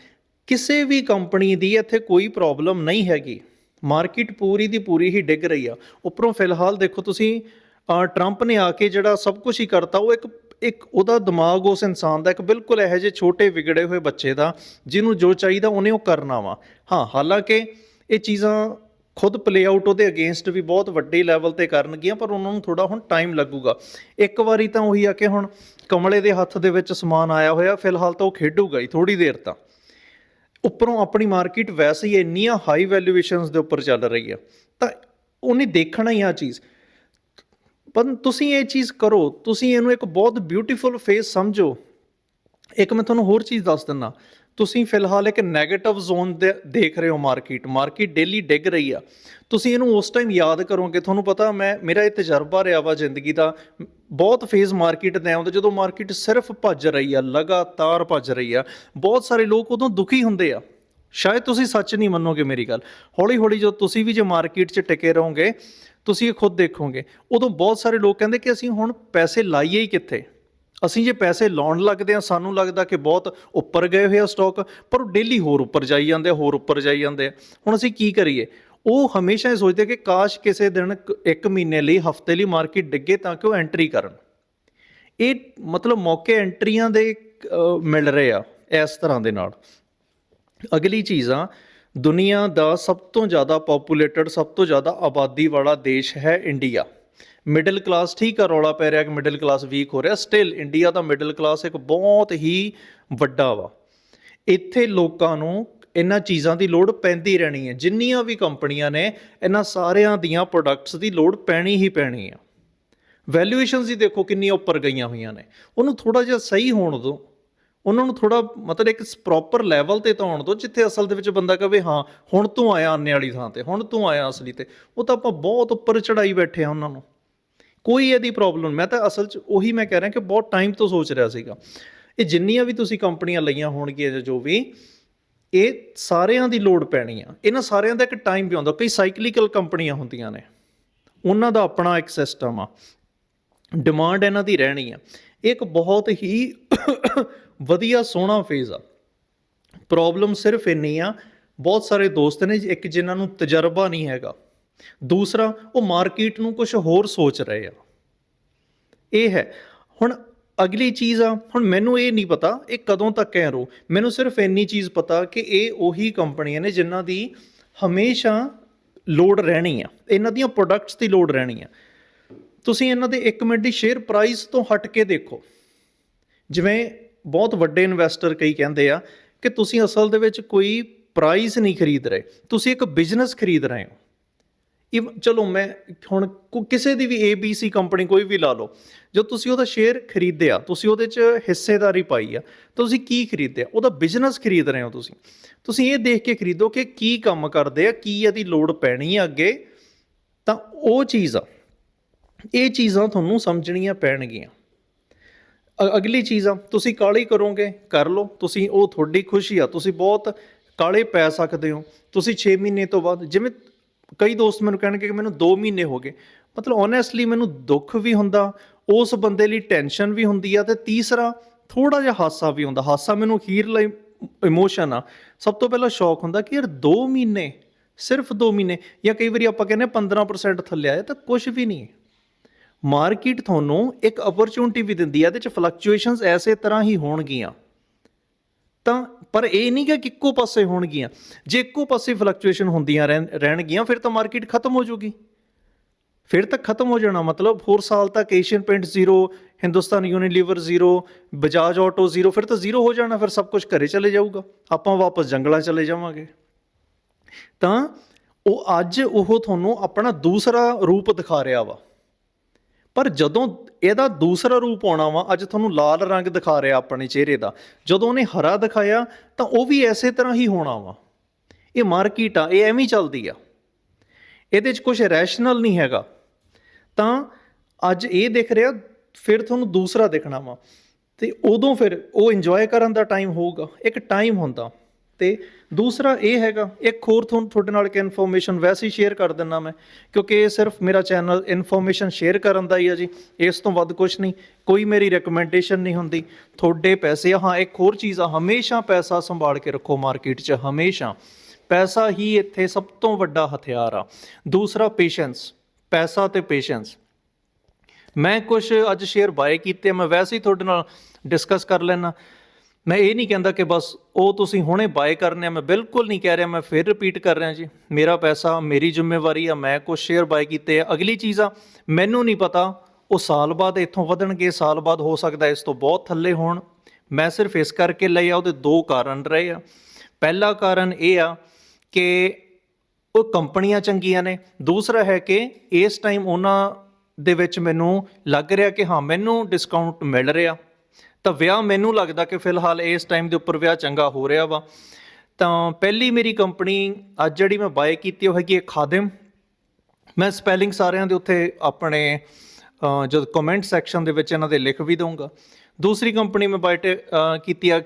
ਕਿਸੇ ਵੀ ਕੰਪਨੀ ਦੀ ਇੱਥੇ ਕੋਈ ਪ੍ਰੋਬਲਮ ਨਹੀਂ ਹੈਗੀ। ਮਾਰਕੀਟ ਪੂਰੀ ਦੀ ਪੂਰੀ ਹੀ ਡਿੱਗ ਰਹੀ ਆ। ਉੱਪਰੋਂ ਫਿਲਹਾਲ ਦੇਖੋ ਤੁਸੀਂ ਟਰੰਪ ਨੇ ਆ ਕੇ ਜਿਹੜਾ ਸਭ ਕੁਝ ਹੀ ਕਰਤਾ, ਉਹ ਇੱਕ ਇੱਕ ਉਹਦਾ ਦਿਮਾਗ ਉਸ ਇਨਸਾਨ ਦਾ ਇੱਕ ਬਿਲਕੁਲ ਇਹੋ ਜਿਹੇ ਛੋਟੇ ਵਿਗੜੇ ਹੋਏ ਬੱਚੇ ਦਾ, ਜਿਹਨੂੰ ਜੋ ਚਾਹੀਦਾ ਉਹਨੇ ਉਹ ਕਰਨਾ ਵਾ। ਹਾਂ, ਹਾਲਾਂਕਿ ਇਹ ਚੀਜ਼ਾਂ ਖੁਦ ਪਲੇਆਊਟ ਉਹਦੇ ਅਗੇਂਸਟ ਵੀ ਬਹੁਤ ਵੱਡੇ ਲੈਵਲ ਤੇ ਕਰਨਗੀਆਂ, ਪਰ ਉਹਨਾਂ ਨੂੰ ਥੋੜਾ ਹੁਣ ਟਾਈਮ ਲੱਗੂਗਾ। ਇੱਕ ਵਾਰੀ ਤਾਂ ਉਹੀ ਆ ਕਿ ਹੁਣ ਕਮਲੇ ਦੇ ਹੱਥ ਦੇ ਵਿੱਚ ਸਮਾਨ ਆਇਆ ਹੋਇਆ, ਫਿਲਹਾਲ ਤਾਂ ਉਹ ਖੇਡੂਗਾ ਹੀ ਥੋੜੀ ਦੇਰ ਤਾਂ। ਉੱਪਰੋਂ ਆਪਣੀ ਮਾਰਕੀਟ ਵੈਸੇ ਹੀ ਇੰਨੀਆਂ ਹਾਈ ਵੈਲਿਊਏਸ਼ਨਸ ਦੇ ਉੱਪਰ ਚੱਲ ਰਹੀ ਆ। ਤਾਂ ਉਹਨੇ ਦੇਖਣਾ ਹੀ ਆ ਚੀਜ਼। ਪਰ ਤੁਸੀਂ ਇਹ ਚੀਜ਼ ਕਰੋ, ਤੁਸੀਂ ਇਹਨੂੰ ਇੱਕ ਬਹੁਤ ਬਿਊਟੀਫੁਲ ਫੇਸ ਸਮਝੋ। ਇੱਕ ਮੈਂ ਤੁਹਾਨੂੰ ਹੋਰ ਚੀਜ਼ ਦੱਸ ਦਿੰਦਾ। ਤੁਸੀਂ ਫਿਲਹਾਲ ਇੱਕ ਨੈਗੇਟਿਵ ਜ਼ੋਨ ਦੇ ਦੇਖ ਰਹੇ ਹੋ ਮਾਰਕੀਟ ਮਾਰਕੀਟ ਡੇਲੀ ਡਿੱਗ ਰਹੀ ਆ। ਤੁਸੀਂ ਇਹਨੂੰ ਉਸ ਟਾਈਮ ਯਾਦ ਕਰੋਗੇ, ਤੁਹਾਨੂੰ ਪਤਾ ਮੈਂ, ਮੇਰਾ ਇਹ ਤਜਰਬਾ ਰਿਹਾ ਵਾ ਜ਼ਿੰਦਗੀ ਦਾ। ਬਹੁਤ ਫੇਜ਼ ਮਾਰਕੀਟ ਦੇ ਆਉਂਦੇ, ਜਦੋਂ ਮਾਰਕੀਟ ਸਿਰਫ ਭੱਜ ਰਹੀ ਆ, ਲਗਾਤਾਰ ਭੱਜ ਰਹੀ ਆ, ਬਹੁਤ ਸਾਰੇ ਲੋਕ ਉਦੋਂ ਦੁਖੀ ਹੁੰਦੇ ਆ। ਸ਼ਾਇਦ ਤੁਸੀਂ ਸੱਚ ਨਹੀਂ ਮੰਨੋਗੇ ਮੇਰੀ ਗੱਲ। ਹੌਲੀ ਹੌਲੀ ਜਦੋਂ ਤੁਸੀਂ ਵੀ ਜੇ ਮਾਰਕੀਟ 'ਚ ਟਿਕੇ ਰਹੋਗੇ, ਤੁਸੀਂ ਇਹ ਖੁਦ ਦੇਖੋਗੇ। ਉਦੋਂ ਬਹੁਤ ਸਾਰੇ ਲੋਕ ਕਹਿੰਦੇ ਕਿ ਅਸੀਂ ਹੁਣ ਪੈਸੇ ਲਾਈਏ ਹੀ ਕਿੱਥੇ? ਅਸੀਂ ਜੇ ਪੈਸੇ ਲਾਉਣ ਲੱਗਦੇ ਆ ਸਾਨੂੰ ਲੱਗਦਾ ਕਿ ਬਹੁਤ ਉੱਪਰ ਗਏ ਹੋਏ ਆ ਸਟਾਕ ਪਰ ਉਹ ਡੇਲੀ ਹੋਰ ਉੱਪਰ ਜਾਈ ਜਾਂਦੇ ਆ, ਹੋਰ ਉੱਪਰ ਜਾਈ ਜਾਂਦੇ ਆ। ਹੁਣ ਅਸੀਂ ਕੀ ਕਰੀਏ? ਉਹ ਹਮੇਸ਼ਾ ਇਹ ਸੋਚਦੇ ਕਿ ਕਾਸ਼ ਕਿਸੇ ਦਿਨ ਇੱਕ ਮਹੀਨੇ ਲਈ, ਹਫ਼ਤੇ ਲਈ ਮਾਰਕੀਟ ਡਿੱਗੇ ਤਾਂ ਕਿ ਉਹ ਐਂਟਰੀ ਕਰਨ। ਇਹ ਮਤਲਬ ਮੌਕੇ ਐਂਟਰੀਆਂ ਦੇ ਮਿਲ ਰਹੇ ਆ, ਇਸ ਤਰ੍ਹਾਂ ਦੇ ਨਾਲ। ਅਗਲੀ ਚੀਜ਼ ਆ, ਦੁਨੀਆ ਦਾ ਸਭ ਤੋਂ ਜ਼ਿਆਦਾ ਪੋਪੂਲੇਟਡ ਸਭ ਤੋਂ ਜ਼ਿਆਦਾ ਆਬਾਦੀ ਵਾਲਾ ਦੇਸ਼ ਹੈ ਇੰਡੀਆ ਮਿਡਲ ਕਲਾਸ, ਠੀਕ ਆ, ਰੌਲਾ ਪੈ ਰਿਹਾ ਕਿ ਮਿਡਲ ਕਲਾਸ ਵੀਕ ਹੋ ਰਿਹਾ। ਸਟਿਲ ਇੰਡੀਆ ਦਾ ਮਿਡਲ ਕਲਾਸ ਇੱਕ ਬਹੁਤ ਹੀ ਵੱਡਾ ਵਾ। ਇੱਥੇ ਲੋਕਾਂ ਨੂੰ ਇਹਨਾਂ ਚੀਜ਼ਾਂ ਦੀ ਲੋੜ ਪੈਂਦੀ ਰਹਿਣੀ ਹੈ। ਜਿੰਨੀਆਂ ਵੀ ਕੰਪਨੀਆਂ ਨੇ, ਇਹਨਾਂ ਸਾਰਿਆਂ ਦੀਆਂ ਪ੍ਰੋਡਕਟਸ ਦੀ ਲੋੜ ਪੈਣੀ ਹੀ ਪੈਣੀ ਆ। ਵੈਲਿਊਏਸ਼ਨਸ ਹੀ ਦੇਖੋ ਕਿੰਨੀਆਂ ਉੱਪਰ ਗਈਆਂ ਹੋਈਆਂ ਨੇ। ਉਹਨੂੰ ਥੋੜਾ ਜਿਹਾ ਸਹੀ ਹੋਣ ਦਿਓ। ਉਹਨਾਂ ਨੂੰ ਥੋੜਾ ਮਤਲਬ ਇੱਕ ਪ੍ਰੋਪਰ ਲੈਵਲ ਤੇ ਤਾਂ ਆਉਣ ਦਿਓ, ਜਿੱਥੇ ਅਸਲ ਦੇ ਵਿੱਚ ਬੰਦਾ ਕਹੇ ਹਾਂ, ਹੁਣ ਤੂੰ ਆਇਆ ਆਨੇ ਵਾਲੀ ਥਾਂ ਤੇ, ਹੁਣ ਤੂੰ ਆਇਆ ਅਸਲੀ ਤੇ। ਉਹ ਤਾਂ ਆਪਾਂ ਬਹੁਤ ਉੱਪਰ ਚੜਾਈ ਬੈਠੇ ਆ ਉਹਨਾਂ ਨੂੰ। ਕੋਈ ਇਹਦੀ ਪ੍ਰੋਬਲਮ ਮੈਂ ਤਾਂ ਅਸਲ 'ਚ ਉਹੀ ਮੈਂ ਕਹਿ ਰਿਹਾ ਕਿ ਬਹੁਤ ਟਾਈਮ ਤੋਂ ਸੋਚ ਰਿਹਾ ਸੀਗਾ। ਇਹ ਜਿੰਨੀਆਂ ਵੀ ਤੁਸੀਂ ਕੰਪਨੀਆਂ ਲਈਆਂ ਹੋਣਗੀਆਂ ਜਾਂ ਜੋ ਵੀ, ਇਹ ਸਾਰਿਆਂ ਦੀ ਲੋੜ ਪੈਣੀ ਆ। ਇਹਨਾਂ ਸਾਰਿਆਂ ਦਾ ਇੱਕ ਟਾਈਮ ਵੀ ਆਉਂਦਾ। ਕਈ ਸਾਈਕਲੀਕਲ ਕੰਪਨੀਆਂ ਹੁੰਦੀਆਂ ਨੇ। ਉਹਨਾਂ ਦਾ ਆਪਣਾ ਇੱਕ ਸਿਸਟਮ ਆ। ਡਿਮਾਂਡ ਇਹਨਾਂ ਦੀ ਰਹਿਣੀ ਆ। ਇਹ ਇੱਕ ਬਹੁਤ ਹੀ ਵਧੀਆ ਸੋਹਣਾ ਫੇਜ਼ ਆ। ਪ੍ਰੋਬਲਮ ਸਿਰਫ ਇੰਨੀ ਆ, ਬਹੁਤ ਸਾਰੇ ਦੋਸਤ ਨੇ, ਇੱਕ ਜਿਨ੍ਹਾਂ ਨੂੰ ਤਜਰਬਾ ਨਹੀਂ ਹੈਗਾ। ਦੂਸਰਾ, ਉਹ ਮਾਰਕੀਟ ਨੂੰ ਕੁਝ ਹੋਰ ਸੋਚ ਰਹੇ ਆ। ਇਹ ਹੈ, ਹੁਣ ਅਗਲੀ ਚੀਜ਼ ਆ, ਹੁਣ ਮੈਨੂੰ ਇਹ ਨਹੀਂ ਪਤਾ, ਇਹ ਕਦੋਂ ਤੱਕ ਐ ਰਹੋ ਮੈਨੂੰ ਸਿਰਫ ਇੰਨੀ ਚੀਜ਼ ਪਤਾ ਕਿ ਇਹ ਉਹੀ ਕੰਪਨੀਆਂ ਨੇ ਜਿਨ੍ਹਾਂ ਦੀ ਹਮੇਸ਼ਾ ਲੋਡ ਰਹਿਣੀ ਆ। ਇਹਨਾਂ ਦੀਆਂ ਪ੍ਰੋਡਕਟਸ ਦੀ ਲੋਡ ਰਹਿਣੀ ਆ। ਤੁਸੀਂ ਇਹਨਾਂ ਦੇ 1 ਮਿੰਟ ਦੀ ਸ਼ੇਅਰ ਪ੍ਰਾਈਸ ਤੋਂ ਹਟ ਕੇ ਦੇਖੋ। ਜਿਵੇਂ ਬਹੁਤ ਵੱਡੇ ਇਨਵੈਸਟਰ ਕਈ ਕਹਿੰਦੇ ਆ ਕਿ ਤੁਸੀਂ ਅਸਲ ਦੇ ਵਿੱਚ ਕੋਈ ਪ੍ਰਾਈਸ ਨਹੀਂ ਖਰੀਦ ਰਹੇ। ਤੁਸੀਂ ਇੱਕ ਬਿਜ਼ਨਸ ਖਰੀਦ ਰਹੇ ਹੋ। ਇਵ ਚਲੋ ਮੈਂ ਹੁਣ ਕਿਸੇ ਦੀ ਵੀ ABC ਕੰਪਨੀ ਕੋਈ ਵੀ ਲਾ ਲਓ, ਜੋ ਤੁਸੀਂ ਉਹਦਾ ਸ਼ੇਅਰ ਖਰੀਦਿਆ, ਤੁਸੀਂ ਉਹਦੇ 'ਚ ਹਿੱਸੇਦਾਰੀ ਪਾਈ ਆ, ਤਾਂ ਤੁਸੀਂ ਕੀ ਖਰੀਦਿਆ? ਉਹਦਾ ਬਿਜ਼ਨਸ ਖਰੀਦ ਰਹੇ ਹੋ ਤੁਸੀਂ। ਤੁਸੀਂ ਇਹ ਦੇਖ ਕੇ ਖਰੀਦੋ ਕਿ ਕੀ ਕੰਮ ਕਰਦੇ ਆ, ਕੀ ਇਹਦੀ ਲੋੜ ਪੈਣੀ ਆ ਅੱਗੇ, ਤਾਂ ਉਹ ਚੀਜ਼ ਆ। ਇਹ ਚੀਜ਼ਾਂ ਤੁਹਾਨੂੰ ਸਮਝਣੀਆਂ ਪੈਣਗੀਆਂ। ਅਗਲੀ ਚੀਜ਼ ਆ, ਤੁਸੀਂ ਕਾਲੀ ਕਰੋਗੇ, ਕਰ ਲਓ। ਤੁਸੀਂ ਉਹ ਤੁਹਾਡੀ ਖੁਸ਼ੀ ਆ, ਤੁਸੀਂ ਬਹੁਤ ਕਾਲੇ ਪੈ ਸਕਦੇ ਹੋ। ਤੁਸੀਂ 6 ਮਹੀਨੇ ਤੋਂ ਬਾਅਦ, ਜਿਵੇਂ ਕਈ ਦੋਸਤ ਮੈਨੂੰ ਕਹਿਣਗੇ ਕਿ ਮੈਨੂੰ 2 ਮਹੀਨੇ ਹੋ ਗਏ। ਮਤਲਬ ਓਨੈਸਟਲੀ ਮੈਨੂੰ ਦੁੱਖ ਵੀ ਹੁੰਦਾ, ਉਸ ਬੰਦੇ ਲਈ ਟੈਨਸ਼ਨ ਵੀ ਹੁੰਦੀ ਆ ਤੇ ਤੀਸਰਾ ਥੋੜਾ ਜਿਹਾ ਹਾਸਾ ਵੀ ਹੁੰਦਾ। ਹਾਸਾ ਮੈਨੂੰ ਅਖੀਰਲਾ ਇਮੋਸ਼ਨ ਆ। ਸਭ ਤੋਂ ਪਹਿਲਾਂ ਸ਼ੌਕ ਹੁੰਦਾ ਕਿ ਯਾਰ 2 ਮਹੀਨੇ, ਸਿਰਫ 2 ਮਹੀਨੇ ਜਾਂ ਕਈ ਵਾਰੀ ਆਪਾਂ ਕਹਿੰਦੇ ਹਾਂ 15% ਥੱਲੇ ਆਇਆ ਤਾਂ ਕੁਝ ਵੀ ਨਹੀਂ। ਮਾਰਕੀਟ ਤੁਹਾਨੂੰ ਇੱਕ ਅਪਰਚੂਨਿਟੀ ਵੀ ਦਿੰਦੀ ਆ, ਇਹਦੇ ਚ ਫਲਕਚੁਏਸ਼ਨਸ ਐਸੇ ਤਰ੍ਹਾਂ ਹੀ ਹੋਣਗੀਆਂ। ਤਾਂ ਪਰ ਇਹ ਨਹੀਂ ਕਿ ਇੱਕੋ ਪਾਸੇ ਹੋਣਗੀਆਂ। ਜੇ ਇੱਕੋ ਪਾਸੇ ਫਲਕਚੁਏਸ਼ਨ ਹੁੰਦੀਆਂ ਰਹਿਣ- ਰਹਿਣਗੀਆਂ, ਫਿਰ ਤਾਂ ਮਾਰਕੀਟ ਖਤਮ ਹੋ ਜਾਊਗੀ। ਫਿਰ ਤਾਂ ਖਤਮ ਹੋ ਜਾਣਾ। ਮਤਲਬ 4 ਸਾਲ ਤੱਕ Asian Paint zero Hindustan Unilever zero Bajaj Auto zero ਫਿਰ ਤਾਂ ਜ਼ੀਰੋ ਹੋ ਜਾਣਾ। ਫਿਰ ਸਭ ਕੁਝ ਘਰੇ ਚਲੇ ਜਾਊਗਾ। ਆਪਾਂ ਵਾਪਸ ਜੰਗਲਾਂ ਚਲੇ ਜਾਵਾਂਗੇ। ਤਾਂ ਉਹ ਅੱਜ ਉਹ ਤੁਹਾਨੂੰ ਆਪਣਾ ਦੂਸਰਾ ਰੂਪ ਦਿਖਾ ਰਿਹਾ ਵਾ। ਪਰ ਜਦੋਂ ਇਹਦਾ ਦੂਸਰਾ ਰੂਪ ਆਉਣਾ ਵਾ, ਅੱਜ ਤੁਹਾਨੂੰ ਲਾਲ ਰੰਗ ਦਿਖਾ ਰਿਹਾ ਆਪਣੇ ਚਿਹਰੇ ਦਾ, ਜਦੋਂ ਉਹਨੇ ਹਰਾ ਦਿਖਾਇਆ, ਤਾਂ ਉਹ ਵੀ ਐਸੇ ਤਰ੍ਹਾਂ ਹੀ ਹੋਣਾ ਵਾ। ਇਹ ਮਾਰਕੀਟ ਆ ਇਹ ਐਵੇਂ ਚੱਲਦੀ ਆ। ਇਹਦੇ 'ਚ ਕੁਝ ਰੈਸ਼ਨਲ ਨਹੀਂ ਹੈਗਾ। ਤਾਂ ਅੱਜ ਇਹ ਦਿਖ ਰਿਹਾ, ਫਿਰ ਤੁਹਾਨੂੰ ਦੂਸਰਾ ਦਿਖਣਾ ਵਾ। ਤੇ ਉਦੋਂ ਫਿਰ ਉਹ ਇੰਜੋਏ ਕਰਨ ਦਾ ਟਾਈਮ ਹੋਊਗਾ। ਇੱਕ ਟਾਈਮ ਹੁੰਦਾ। ਤੇ ਦੂਸਰਾ ਇਹ ਹੈਗਾ, ਇੱਕ ਹੋਰ ਤੁਹਾਨੂੰ ਤੁਹਾਡੇ ਨਾਲ ਇੱਕ ਇਨਫੋਰਮੇਸ਼ਨ ਵੈਸੇ ਹੀ ਸ਼ੇਅਰ ਕਰ ਦਿੰਨਾ ਮੈਂ, ਕਿਉਂਕਿ ਇਹ ਸਿਰਫ ਮੇਰਾ ਚੈਨਲ ਇਨਫੋਰਮੇਸ਼ਨ ਸ਼ੇਅਰ ਕਰਨ ਦਾ ਹੀ ਆ ਜੀ, ਇਸ ਤੋਂ ਵੱਧ ਕੁਝ ਨਹੀਂ, ਕੋਈ ਮੇਰੀ ਰეკਮੈਂਡੇਸ਼ਨ ਨਹੀਂ ਹੁੰਦੀ। ਤੁਹਾਡੇ ਪੈਸੇ, ਹਾਂ, ਇੱਕ ਹੋਰ ਚੀਜ਼ ਆ, ਹਮੇਸ਼ਾ ਪੈਸਾ ਸੰਭਾਲ ਕੇ ਰੱਖੋ ਮਾਰਕੀਟ 'ਚ, ਹਮੇਸ਼ਾ। ਪੈਸਾ ਹੀ ਇੱਥੇ ਸਭ ਤੋਂ ਵੱਡਾ ਹਥਿਆਰ ਆ। ਦੂਸਰਾ ਪੇਸ਼ੈਂਸ ਪੈਸਾ ਤੇ ਪੇਸ਼ੈਂਸ ਮੈਂ ਕੁਝ ਅੱਜ ਸ਼ੇਅਰ ਬਾਏ ਕੀਤੇ ਮੈਂ ਵੈਸੇ ਹੀ ਤੁਹਾਡੇ ਨਾਲ ਡਿਸਕਸ ਕਰ ਲੈਣਾ ਮੈਂ ਇਹ ਨਹੀਂ ਕਹਿੰਦਾ ਕਿ ਬਸ ਉਹ ਤੁਸੀਂ ਹੁਣੇ ਬਾਏ ਕਰਨੇ ਆ, ਮੈਂ ਬਿਲਕੁਲ ਨਹੀਂ ਕਹਿ ਰਿਹਾ, ਮੈਂ ਫਿਰ ਰਿਪੀਟ ਕਰ ਰਿਹਾ ਜੀ। ਮੇਰਾ ਪੈਸਾ, ਮੇਰੀ ਜ਼ਿੰਮੇਵਾਰੀ ਆ, ਮੈਂ ਕੁਝ ਸ਼ੇਅਰ ਬਾਏ ਕੀਤੇ ਆ। ਅਗਲੀ ਚੀਜ਼ ਆ, ਮੈਨੂੰ ਨਹੀਂ ਪਤਾ ਉਹ ਸਾਲ ਬਾਅਦ ਇੱਥੋਂ ਵਧਣਗੇ, ਸਾਲ ਬਾਅਦ ਹੋ ਸਕਦਾ ਇਸ ਤੋਂ ਬਹੁਤ ਥੱਲੇ ਹੋਣ। ਮੈਂ ਸਿਰਫ ਇਸ ਕਰਕੇ ਲਈ ਆ, ਉਹਦੇ ਦੋ ਕਾਰਨ ਰਹੇ ਆ। ਪਹਿਲਾ ਕਾਰਨ ਇਹ ਆ ਕਿ ਉਹ ਕੰਪਨੀਆਂ ਚੰਗੀਆਂ ਨੇ। ਦੂਸਰਾ ਹੈ ਕਿ ਇਸ ਟਾਈਮ ਉਹਨਾਂ ਦੇ ਵਿੱਚ ਮੈਨੂੰ ਲੱਗ ਰਿਹਾ ਕਿ ਹਾਂ, ਮੈਨੂੰ ਡਿਸਕਾਊਂਟ ਮਿਲ ਰਿਹਾ। ਤਾਂ ਵਿਆਹ ਮੈਨੂੰ ਲੱਗਦਾ ਕਿ ਫਿਲਹਾਲ ਇਸ ਟਾਈਮ ਦੇ ਉੱਪਰ ਵਿਆਹ ਚੰਗਾ ਹੋ ਰਿਹਾ ਵਾ। ਤਾਂ ਪਹਿਲੀ ਮੇਰੀ ਕੰਪਨੀ ਅੱਜ ਜਿਹੜੀ ਮੈਂ ਬਾਏ ਕੀਤੀ ਉਹ ਹੈਗੀ ਹੈ ਖਾਦਿਮ। ਮੈਂ ਸਪੈਲਿੰਗ ਸਾਰਿਆਂ ਦੇ ਉੱਥੇ ਆਪਣੇ ਅ, ਜਦ ਕਮੈਂਟ ਸੈਕਸ਼ਨ ਦੇ ਵਿੱਚ ਇਹਨਾਂ ਦੇ ਲਿਖ ਵੀ ਦਊਂਗਾ। ਦੂਸਰੀ ਕੰਪਨੀ ਮੈਂ ਬਾਏ ਕੀਤੀ ਆ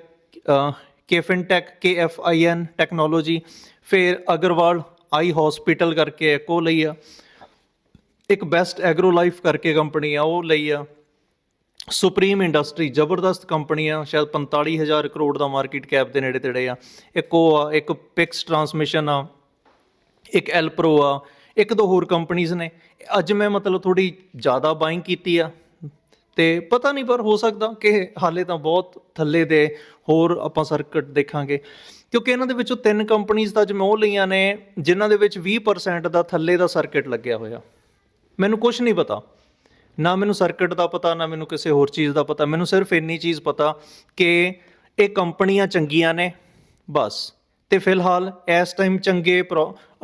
ਕੇਫਿਨਟੈਕ ਕੇ ਐਫ ਆਈ ਐਨ ਟੈਕਨੋਲੋਜੀ ਫਿਰ ਅਗਰਵਾਲ ਆਈ ਹਸਪੀਟਲ ਕਰਕੇ ਇੱਕ ਉਹ ਲਈ ਆ। ਇੱਕ ਬੈਸਟ ਐਗਰੋ ਲਾਈਫ ਕਰਕੇ ਕੰਪਨੀ ਆ ਉਹ ਲਈ ਆ। ਸੁਪਰੀਮ ਇੰਡਸਟਰੀ, ਜ਼ਬਰਦਸਤ ਕੰਪਨੀ ਆ ਸ਼ਾਇਦ 45000 ਕਰੋੜ ਦਾ ਮਾਰਕੀਟ ਕੈਪ ਦੇ ਨੇੜੇ ਤੇੜੇ ਆ। ਇੱਕ ਉਹ ਆ, ਇੱਕ ਪਿਕਸ ਟਰਾਂਸਮਿਸ਼ਨ ਆ, ਇੱਕ ਐਲਪਰੋ ਆ, ਇੱਕ ਦੋ ਹੋਰ ਕੰਪਨੀਆਂ ਨੇ। ਅੱਜ ਮੈਂ ਮਤਲਬ ਥੋੜੀ ਜ਼ਿਆਦਾ ਬਾਇੰਗ ਕੀਤੀ ਆ। ਤੇ ਪਤਾ ਨਹੀਂ, ਪਰ ਹੋ ਸਕਦਾ ਕਿ ਹਾਲੇ ਤਾਂ ਬਹੁਤ ਥੱਲੇ ਦੇ ਹੋਰ ਆਪਾਂ ਸਰਕਟ ਦੇਖਾਂਗੇ। ਕਿਉਂਕਿ ਇਹਨਾਂ ਦੇ ਵਿੱਚੋਂ ਤਿੰਨ ਕੰਪਨੀਆਂ ਤਾਂ ਅੱਜ ਮੈਂ ਉਹ ਲਈਆਂ ਨੇ, ਜਿਨ੍ਹਾਂ ਦੇ ਵਿੱਚ 20% ਦਾ ਥੱਲੇ ਦਾ ਸਰਕਟ ਲੱਗਿਆ ਹੋਇਆ। ਮੈਨੂੰ ਕੁਝ ਨਹੀਂ ਪਤਾ। ਨਾ ਮੈਨੂੰ ਸਰਕਟ ਦਾ ਪਤਾ, ਨਾ ਮੈਨੂੰ ਕਿਸੇ ਹੋਰ ਚੀਜ਼ ਦਾ ਪਤਾ, ਮੈਨੂੰ ਸਿਰਫ ਇੰਨੀ ਚੀਜ਼ ਪਤਾ ਕਿ ਇਹ ਕੰਪਨੀਆਂ ਚੰਗੀਆਂ ਨੇ, ਬਸ। ਤੇ ਫਿਲਹਾਲ ਇਸ ਟਾਈਮ ਚੰਗੇ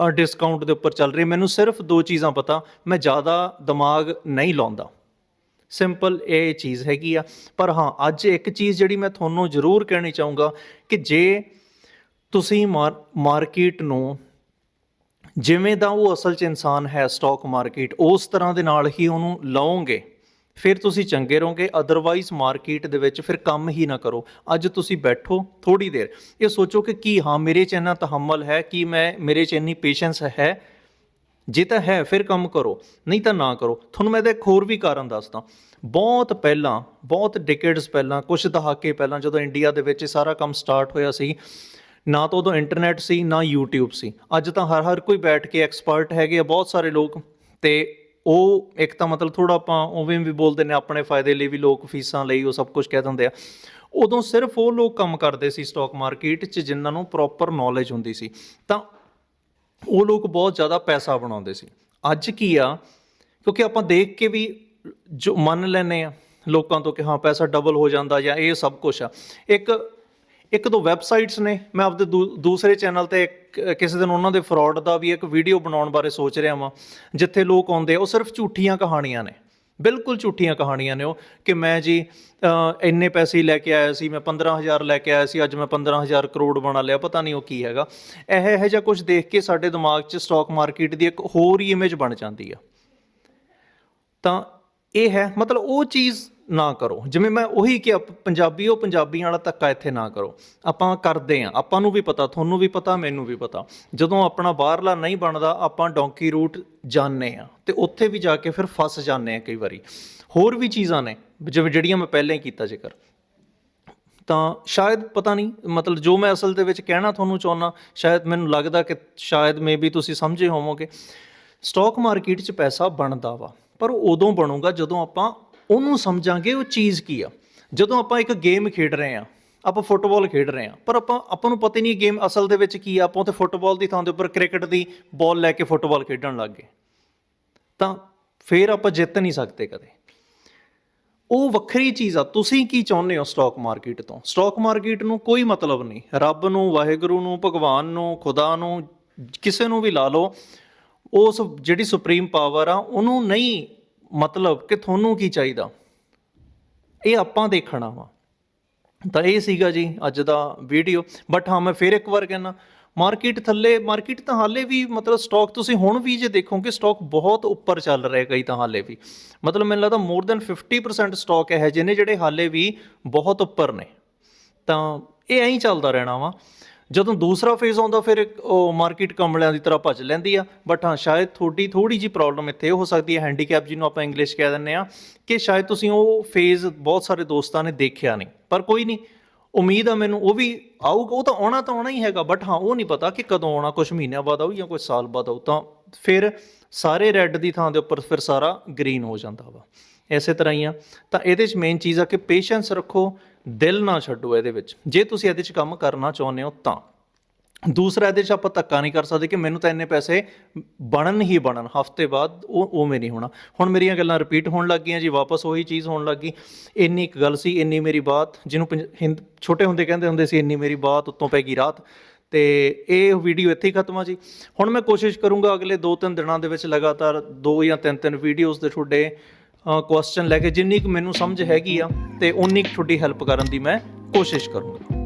ਡਿਸਕਾਊਂਟ ਦੇ ਉੱਪਰ ਚੱਲ ਰਹੀ। ਮੈਨੂੰ ਸਿਰਫ ਦੋ ਚੀਜ਼ਾਂ ਪਤਾ, ਮੈਂ ਜ਼ਿਆਦਾ ਦਿਮਾਗ ਨਹੀਂ ਲਾਉਂਦਾ। ਸਿੰਪਲ ਇਹ ਚੀਜ਼ ਹੈਗੀ ਆ। ਪਰ ਹਾਂ, ਅੱਜ ਇੱਕ ਚੀਜ਼ ਜਿਹੜੀ ਮੈਂ ਤੁਹਾਨੂੰ ਜ਼ਰੂਰ ਕਹਿਣੀ ਚਾਹੂੰਗਾ ਕਿ ਜੇ ਤੁਸੀਂ ਮਾਰਕੀਟ ਨੂੰ ਜਿਵੇਂ ਦਾ ਉਹ ਅਸਲ 'ਚ ਇਨਸਾਨ ਹੈ ਸਟਾਕ ਮਾਰਕੀਟ ਉਸ ਤਰ੍ਹਾਂ ਦੇ ਨਾਲ ਹੀ ਉਹਨੂੰ ਲਓਗੇ, ਫਿਰ ਤੁਸੀਂ ਚੰਗੇ ਰਹੋਗੇ ਅਦਰਵਾਈਜ਼ ਮਾਰਕੀਟ ਦੇ ਵਿੱਚ ਫਿਰ ਕੰਮ ਹੀ ਨਾ ਕਰੋ। ਅੱਜ ਤੁਸੀਂ ਬੈਠੋ ਥੋੜੀ ਦੇਰ, ਇਹ ਸੋਚੋ ਕਿ ਕੀ, ਹਾਂ, ਮੇਰੇ 'ਚ ਇੰਨਾ ਤਹਮਲ ਹੈ ਕਿ ਮੈਂ, ਮੇਰੇ 'ਚ ਇੰਨੀ ਪੇਸ਼ੈਂਸ ਹੈ, ਜੇ ਤਾਂ ਹੈ ਫਿਰ ਕੰਮ ਕਰੋ, ਨਹੀਂ ਤਾਂ ਨਾ ਕਰੋ। ਤੁਹਾਨੂੰ ਮੈਂ ਤਾਂ ਇੱਕ ਹੋਰ ਵੀ ਕਾਰਨ ਦੱਸਦਾ। ਬਹੁਤ ਪਹਿਲਾਂ, ਬਹੁਤ ਡਿਕੇਡਸ ਪਹਿਲਾਂ ਕੁਝ ਦਹਾਕੇ ਪਹਿਲਾਂ ਜਦੋਂ ਇੰਡੀਆ ਦੇ ਵਿੱਚ ਇਹ ਸਾਰਾ ਕੰਮ ਸਟਾਰਟ ਹੋਇਆ ਸੀ ਨਾ ਤਾਂ ਉਦੋਂ ਇੰਟਰਨੈਟ ਸੀ, ਨਾ YouTube ਸੀ। ਅੱਜ ਤਾਂ ਹਰ ਹਰ ਕੋਈ ਬੈਠ ਕੇ ਐਕਸਪਰਟ ਹੈਗੇ ਆ, ਬਹੁਤ ਸਾਰੇ ਲੋਕ। ਤੇ ਉਹ ਇੱਕ ਤਾਂ ਮਤਲਬ ਥੋੜਾ ਆਪਾਂ ਉਵੇਂ ਵੀ ਬੋਲਦੇ ਨੇ, ਆਪਣੇ ਫਾਇਦੇ ਲਈ ਵੀ ਲੋਕ ਫੀਸਾਂ ਲਈ, ਉਹ ਸਭ ਕੁਝ ਕਹਿ ਦਿੰਦੇ ਆ। ਉਦੋਂ ਸਿਰਫ ਉਹ ਲੋਕ ਕੰਮ ਕਰਦੇ ਸੀ ਸਟਾਕ ਮਾਰਕੀਟ 'ਚ, ਜਿਨ੍ਹਾਂ ਨੂੰ ਪ੍ਰੋਪਰ ਨੌਲੇਜ ਹੁੰਦੀ ਸੀ। ਤਾਂ ਉਹ ਲੋਕ ਬਹੁਤ ਜ਼ਿਆਦਾ ਪੈਸਾ ਬਣਾਉਂਦੇ ਸੀ। ਅੱਜ ਕੀ ਆ, ਕਿਉਂਕਿ ਆਪਾਂ ਦੇਖ ਕੇ ਵੀ ਜੋ ਮੰਨ ਲੈਨੇ ਆ, ਲੋਕਾਂ ਤੋਂ ਕਿ ਹਾਂ, ਪੈਸਾ ਡਬਲ ਹੋ ਜਾਂਦਾ ਜਾਂ ਇਹ ਸਭ ਕੁਝ ਆ। ਇੱਕ ਇੱਕ ਦੋ ਵੈਬਸਾਈਟਸ ਨੇ। ਮੈਂ ਆਪਦੇ ਦੂ- ਦੂਸਰੇ ਚੈਨਲ ਤੇ ਇੱਕ- ਕਿਸੇ ਦਿਨ ਉਹਨਾਂ ਦੇ ਫਰਾਡ ਦਾ ਵੀ ਇੱਕ ਵੀਡੀਓ ਬਣਾਉਣ ਬਾਰੇ ਸੋਚ ਰਿਹਾ ਵਾਂ, ਜਿੱਥੇ ਲੋਕ ਆਉਂਦੇ ਉਹ ਸਿਰਫ ਝੂਠੀਆਂ ਕਹਾਣੀਆਂ ਨੇ। ਬਿਲਕੁਲ ਝੂਠੀਆਂ ਕਹਾਣੀਆਂ ਨੇ ਉਹ, ਕਿ ਮੈਂ ਜੀ ਇੰਨੇ ਪੈਸੇ ਲੈ ਕੇ ਆਇਆ ਸੀ, ਮੈਂ 15000 ਲੈ ਕੇ ਆਇਆ ਸੀ, ਅੱਜ ਮੈਂ 15000 ਕਰੋੜ ਬਣਾ ਲਿਆ, ਪਤਾ ਨਹੀਂ ਉਹ ਕੀ ਹੈਗਾ। ਇਹ, ਇਹੋ ਜਿਹਾ ਕੁਝ ਦੇਖ ਕੇ ਸਾਡੇ ਦਿਮਾਗ 'ਚ ਸਟਾਕ ਮਾਰਕੀਟ ਦੀ ਇੱਕ ਹੋਰ ਹੀ ਇਮੇਜ ਬਣ ਜਾਂਦੀ ਆ। ਤਾਂ ਇਹ ਹੈ, ਮਤਲਬ ਉਹ ਚੀਜ਼ ਨਾ ਕਰੋ। ਜਿਵੇਂ ਮੈਂ ਉਹੀ ਕਿ ਪੰਜਾਬੀ ਉਹ ਪੰਜਾਬੀਆਂ ਵਾਲਾ ਧੱਕਾ ਇੱਥੇ ਨਾ ਕਰੋ। ਆਪਾਂ ਕਰਦੇ ਆ। ਆਪਾਂ ਨੂੰ ਵੀ ਪਤਾ, ਤੁਹਾਨੂੰ ਵੀ ਪਤਾ, ਮੈਨੂੰ ਵੀ ਪਤਾ। ਜਦੋਂ ਆਪਣਾ ਬਾਹਰਲਾ ਨਹੀਂ ਬਣਦਾ, ਆਪਾਂ ਡੌਂਕੀ ਰੂਟ ਜਾਣਦੇ ਆ ਤੇ ਉੱਥੇ ਵੀ ਜਾ ਕੇ ਫਿਰ ਫਸ ਜਾਂਦੇ ਆ ਕਈ ਵਾਰੀ। ਹੋਰ ਵੀ ਚੀਜ਼ਾਂ ਨੇ, ਜਿਵੇਂ ਜਿਹੜੀਆਂ ਮੈਂ ਪਹਿਲਾਂ ਹੀ ਕੀਤਾ ਜ਼ਿਕਰ। ਤਾਂ ਸ਼ਾਇਦ ਪਤਾ ਨਹੀਂ, ਮਤਲਬ ਜੋ ਮੈਂ ਅਸਲ ਦੇ ਵਿੱਚ ਕਹਿਣਾ ਤੁਹਾਨੂੰ ਚਾਹੁੰਦਾ ਸ਼ਾਇਦ ਮੈਨੂੰ ਲੱਗਦਾ ਕਿ ਸ਼ਾਇਦ ਮੇਬੀ ਤੁਸੀਂ ਸਮਝੇ ਹੋਵੋਗੇ। ਸਟਾਕ ਮਾਰਕੀਟ 'ਚ ਪੈਸਾ ਬਣਦਾ ਵਾ, ਪਰ ਉਹ ਉਦੋਂ ਬਣੂਗਾ ਜਦੋਂ ਆਪਾਂ ਉਹਨੂੰ ਸਮਝਾਂਗੇ ਉਹ ਚੀਜ਼ ਕੀ ਆ। ਜਦੋਂ ਆਪਾਂ ਇੱਕ ਗੇਮ ਖੇਡ ਰਹੇ ਆ ਆਪਾਂ ਫੁੱਟਬਾਲ ਖੇਡ ਰਹੇ ਆ ਪਰ ਆਪਾਂ ਆਪਾਂ ਨੂੰ ਪਤਾ ਨਹੀਂ ਗੇਮ ਅਸਲ ਦੇ ਵਿੱਚ ਕੀ ਆ। ਆਪਾਂ ਤੇ ਫੁੱਟਬਾਲ ਦੀ ਥਾਂ ਦੇ ਉੱਪਰ ਕ੍ਰਿਕਟ ਦੀ ਬਾਲ ਲੈ ਕੇ ਫੁੱਟਬਾਲ ਖੇਡਣ ਲੱਗ ਗਏ। ਤਾਂ ਫੇਰ ਆਪਾਂ ਜਿੱਤ ਨਹੀਂ ਸਕਦੇ ਕਦੇ। ਉਹ ਵੱਖਰੀ ਚੀਜ਼ ਆ। ਤੁਸੀਂ ਕੀ ਚਾਹੁੰਦੇ ਹੋ ਸਟਾਕ ਮਾਰਕੀਟ ਤੋਂ? ਸਟਾਕ ਮਾਰਕੀਟ ਨੂੰ ਕੋਈ ਮਤਲਬ ਨਹੀਂ। ਰੱਬ ਨੂੰ, ਵਾਹਿਗੁਰੂ ਨੂੰ, ਭਗਵਾਨ ਨੂੰ, ਖੁਦਾ ਨੂੰ, ਕਿਸੇ ਨੂੰ ਵੀ ਲਾ ਲਓ, ਉਸ ਜਿਹੜੀ ਸੁਪਰੀਮ ਪਾਵਰ ਆ, ਉਹਨੂੰ ਨਹੀਂ ਮਤਲਬ ਕਿ ਤੁਹਾਨੂੰ ਕੀ ਚਾਹੀਦਾ? ਇਹ ਆਪਾਂ ਦੇਖਣਾ ਵਾ। ਤਾਂ ਇਹ ਸੀਗਾ ਜੀ ਅੱਜ ਦਾ ਵੀਡੀਓ ਬਟ ਹਾਂ, ਮੈਂ ਫਿਰ ਇੱਕ ਵਾਰ ਕਹਿਣਾ ਮਾਰਕੀਟ ਥੱਲੇ ਮਾਰਕੀਟ ਤਾਂ ਹਾਲੇ ਵੀ ਮਤਲਬ ਸਟਾਕ ਤੁਸੀਂ ਹੁਣ ਵੀ ਜੇ ਦੇਖੋਗੇ ਸਟਾਕ ਬਹੁਤ ਉੱਪਰ ਚੱਲ ਰਿਹਾ ਕਈ ਤਾਂ ਹਾਲੇ ਵੀ। ਮਤਲਬ ਮੈਨੂੰ ਲੱਗਦਾ ਮੋਰ ਦੈਨ 50% ਸਟਾਕ ਹੈ ਜਿਹਨੇ ਜਿਹੜੇ ਹਾਲੇ ਵੀ ਬਹੁਤ ਉੱਪਰ ਨੇ। ਤਾਂ ਇਹ ਐਂ ਚੱਲਦਾ ਰਹਿਣਾ ਵਾ। ਜਦੋਂ ਦੂਸਰਾ ਫੇਜ਼ ਆਉਂਦਾ, ਫਿਰ ਉਹ ਮਾਰਕੀਟ ਕਮਲਿਆਂ ਦੀ ਤਰ੍ਹਾਂ ਭੱਜ ਲੈਂਦੀ ਆ। ਬਟ ਹਾਂ, ਸ਼ਾਇਦ ਤੁਹਾਡੀ ਥੋੜੀ ਜੀ ਪ੍ਰੋਬਲਮ ਇੱਥੇ ਹੋ ਸਕਦੀ ਹੈ। ਹੈਂਡੀਕੈਪ ਜਿਹਨੂੰ ਆਪਾਂ ਇੰਗਲਿਸ਼ ਕਹਿ ਦਿੰਦੇ ਆ ਕਿ ਸ਼ਾਇਦ ਤੁਸੀਂ ਉਹ ਫੇਜ਼ ਬਹੁਤ ਸਾਰੇ ਦੋਸਤਾਂ ਨੇ ਦੇਖਿਆ ਨਹੀਂ। ਪਰ ਕੋਈ ਨਹੀਂ, ਉਮੀਦ ਆ ਮੈਨੂੰ, ਉਹ ਵੀ ਆਊਗਾ, ਉਹ ਤਾਂ ਆਉਣਾ ਤਾਂ ਆਉਣਾ ਹੀ ਹੈਗਾ। ਬਟ ਹਾਂ, ਉਹ ਨਹੀਂ ਪਤਾ ਕਿ ਕਦੋਂ ਆਉਣਾ ਕੁਝ ਮਹੀਨਿਆਂ ਬਾਅਦ ਆਊ ਜਾਂ ਕੁਝ ਸਾਲ ਬਾਅਦ ਆਊ। ਤਾਂ ਫਿਰ ਸਾਰੇ ਰੈੱਡ ਦੀ ਥਾਂ ਦੇ ਉੱਪਰ ਫਿਰ ਸਾਰਾ ਗ੍ਰੀਨ ਹੋ ਜਾਂਦਾ ਵਾ। ਇਸੇ ਤਰ੍ਹਾਂ ਹੀ ਆ। ਤਾਂ ਇਹਦੇ 'ਚ ਮੇਨ ਚੀਜ਼ ਆ ਕਿ ਪੇਸ਼ੈਂਸ ਰੱਖੋ ਦਿਲ ਨਾ ਛੱਡੋ ਇਹਦੇ ਵਿੱਚ। ਜੇ ਤੁਸੀਂ ਇਹਦੇ 'ਚ ਕੰਮ ਕਰਨਾ ਚਾਹੁੰਦੇ ਹੋ ਤਾਂ। ਦੂਸਰਾ, ਇਹਦੇ 'ਚ ਆਪਾਂ ਧੱਕਾ ਨਹੀਂ ਕਰ ਸਕਦੇ ਕਿ ਮੈਨੂੰ ਤਾਂ ਇੰਨੇ ਪੈਸੇ ਬਣਨ ਹੀ ਬਣਨ। ਹਫ਼ਤੇ ਬਾਅਦ ਉਹ ਉਵੇਂ ਨਹੀਂ ਹੋਣਾ। ਹੁਣ ਮੇਰੀਆਂ ਗੱਲਾਂ ਰਿਪੀਟ ਹੋਣ ਲੱਗ ਗਈਆਂ ਜੀ, ਵਾਪਸ ਉਹੀ ਚੀਜ਼ ਹੋਣ ਲੱਗ ਗਈ। ਇੰਨੀ ਇੱਕ ਗੱਲ ਸੀ, ਇੰਨੀ ਮੇਰੀ ਬਾਤ, ਜਿਹਨੂੰ ਪੰਜ- ਹਿੰਦ ਛੋਟੇ ਹੁੰਦੇ ਕਹਿੰਦੇ ਹੁੰਦੇ ਸੀ, ਇੰਨੀ ਮੇਰੀ ਬਾਤ ਉੱਤੋਂ ਪੈ ਗਈ ਰਾਤ। ਤੇ ਇਹ ਵੀਡੀਓ ਇੱਥੇ ਹੀ ਖਤਮ ਆ ਜੀ। ਹੁਣ ਮੈਂ ਕੋਸ਼ਿਸ਼ ਕਰੂੰਗਾ ਅਗਲੇ 2-3 ਦਿਨਾਂ ਦੇ ਵਿੱਚ ਲਗਾਤਾਰ 2 ਜਾਂ 3-3 ਵੀਡੀਓਜ਼ ਦੇ ਤੁਹਾਡੇ ਕੁਐਸਚਨ ਲੈ ਕੇ ਜਿੰਨੀ ਕੁ ਮੈਨੂੰ ਸਮਝ ਹੈਗੀ ਆ ਤੇ ਉਨੀ ਕੁ ਤੁਹਾਡੀ ਹੈਲਪ ਕਰਨ ਦੀ ਮੈਂ ਕੋਸ਼ਿਸ਼ ਕਰੂੰਗਾ।